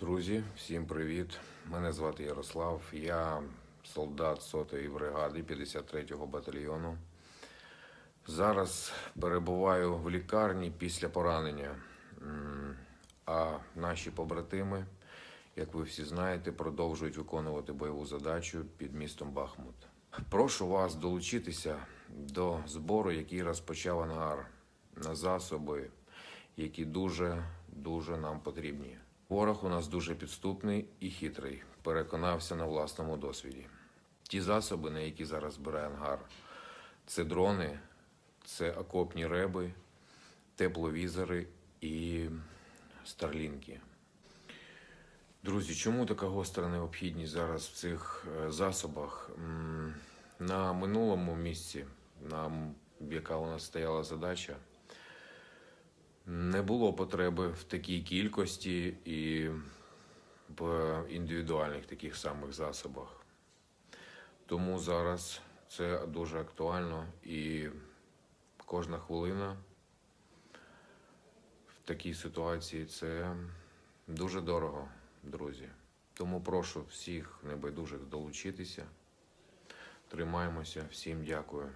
Друзі, всім привіт! Мене звати Ярослав. Я солдат 100-ї бригади 53-го батальйону. Зараз перебуваю в лікарні після поранення. А наші побратими, як ви всі знаєте, продовжують виконувати бойову задачу під містом Бахмут. Прошу вас долучитися до збору, який розпочав ангар на засоби, які дуже дуже нам потрібні. Ворог у нас дуже підступний і хитрий. Переконався на власному досвіді. Ті засоби, на які зараз збирає ангар, це дрони, це окопні реби, тепловізори і старлінки. Друзі, чому така гостра необхідність зараз в цих е, засобах? На минулому місці, на яка у нас стояла задача, не було потреби в такій кількості і в індивідуальних таких самих засобах. Тому зараз це дуже актуально і кожна хвилина в такій ситуації це дуже дорого, друзі. Тому прошу всіх небайдужих долучитися. Тримаємося. Всім дякую.